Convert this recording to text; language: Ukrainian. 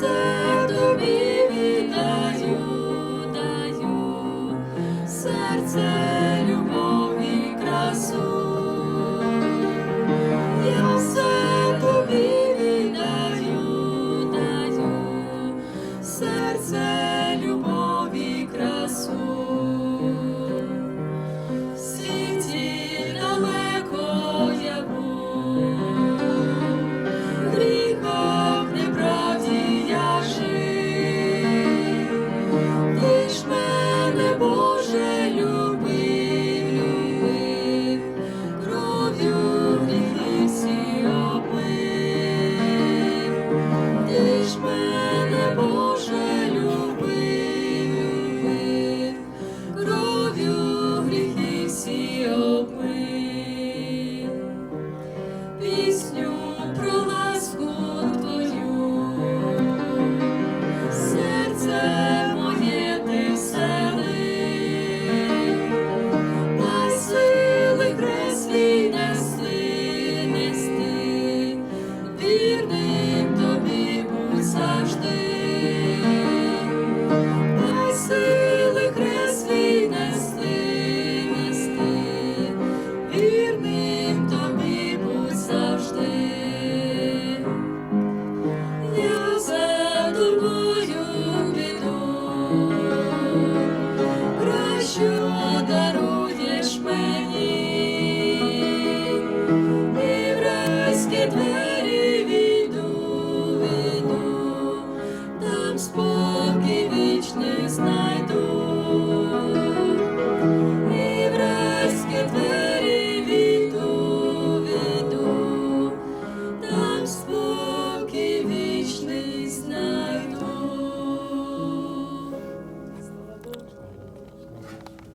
все тобі віддаю, даю серце. you.